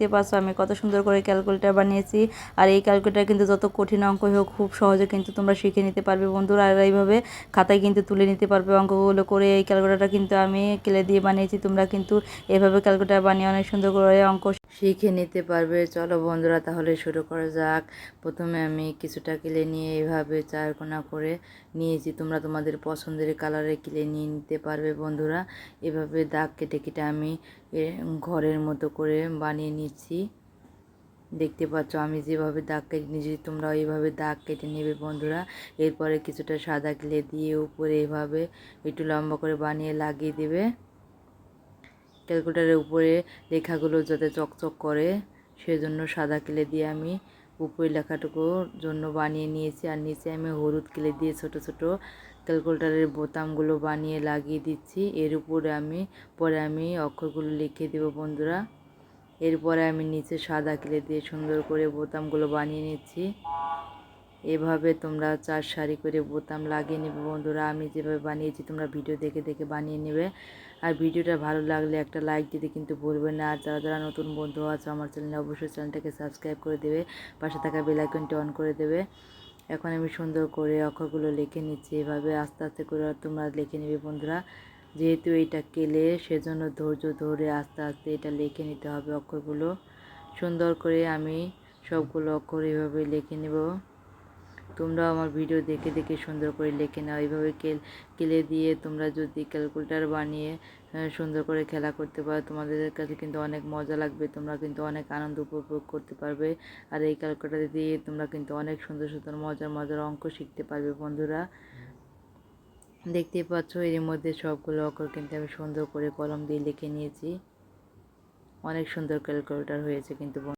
দেখতে পাচ্ছ আমি কত সুন্দর করে ক্যালকুলেটার বানিয়েছি। আর এই ক্যালকুলেটার কিন্তু যত কঠিন অঙ্ক হোক, খুব সহজে কিন্তু তোমরা শিখে নিতে পারবে বন্ধুরা। আর এইভাবে খাতায় কিন্তু তুলে নিতে পারবে অঙ্কগুলো করে। এই ক্যালকুলেটারটা কিন্তু আমি কেলে দিয়ে বানিয়েছি। তোমরা কিন্তু এভাবে ক্যালকুলেটার বানিয়ে অনেক সুন্দর করে অঙ্ক শিখে নিতে পারবে। চলো বন্ধুরা, তাহলে শুরু করা যাক। প্রথমে আমি কিছুটা কিলে নিয়ে এভাবে চারকোনা করে নিয়েছি। তোমরা তোমাদের পছন্দের কালারে কিলে নিয়ে নিতে পারবে বন্ধুরা। এভাবে দাগ কেটে কেটে আমি ঘরের মতো করে বানিয়ে নিচ্ছি। দেখতে পাচ্ছ, আমি যেভাবে দাগ কেটে নিয়েছি তোমরা এইভাবে দাগ কেটে নেবে বন্ধুরা। এরপরে কিছুটা সাদা কিলে দিয়ে উপরে এভাবে একটু লম্বা করে বানিয়ে লাগিয়ে দেবে। ক্যালকুলেটারের উপরে লেখাগুলো যাতে চকচক করে, সেজন্য সাদা কিলে দিয়ে আমি উপরে লেখাটুকুর জন্য বানিয়ে নিয়েছি। আর নিচে আমি হলুদ কিলে দিয়ে ছোট ছোট ক্যালকুলেটারের বোতামগুলো বানিয়ে লাগিয়ে দিচ্ছি। এর উপরে আমি, পরে আমি অক্ষরগুলো লিখে দেব বন্ধুরা। এরপরে আমি নিচে সাদা কিলে দিয়ে সুন্দর করে বোতামগুলো বানিয়ে নিচ্ছি। এভাবে তোমরা চার সারি করে বোতাম লাগিয়ে নেবে। বন্ধুরা, আমি যেভাবে বানিয়েছি, তোমরা ভিডিও দেখে দেখে বানিয়ে নেবে। আর ভিডিওটা ভালো লাগলে একটা লাইক দিতে কিন্তু ভুলবে না। আর যারা যারা নতুন বন্ধু আছে, আমার চ্যানেলে অবশ্যই চ্যানেলটাকে সাবস্ক্রাইব করে দেবে। পাশে থাকা বেল আইকনটি অন করে দেবে। এখন আমি সুন্দর করে অক্ষরগুলো লিখে নিচ্ছি এভাবে, আস্তে আস্তে করে তোমরা লিখে নেবে বন্ধুরা। যেহেতু এটা কেলে, সেজন্য ধৈর্য ধরে আস্তে আস্তে এটা লিখে নিতে হবে অক্ষরগুলো। সুন্দর করে আমি সবগুলো অক্ষর এভাবে লিখে নেব। তোমরা আমার ভিডিও দেখে দেখে সুন্দর করে লিখে নাও। এইভাবে কেল, কেলে দিয়ে তোমরা যদি ক্যালকুলেটার বানিয়ে সুন্দর করে খেলা করতে পারো, তোমাদের কাছে কিন্তু অনেক মজা লাগবে, তোমরা কিন্তু অনেক আনন্দ উপভোগ করতে পারবে। আর এই ক্যালকুলেটার দিয়ে তোমরা কিন্তু অনেক সুন্দর সুন্দর মজার মজার অঙ্ক শিখতে পারবে বন্ধুরা। দেখতেই পাচ্ছ, এর মধ্যে সবগুলো অক্ষর কিন্তু আমি সুন্দর করে কলম দিয়ে লিখে নিয়েছি। অনেক সুন্দর ক্যালকুলেটার হয়েছে কিন্তু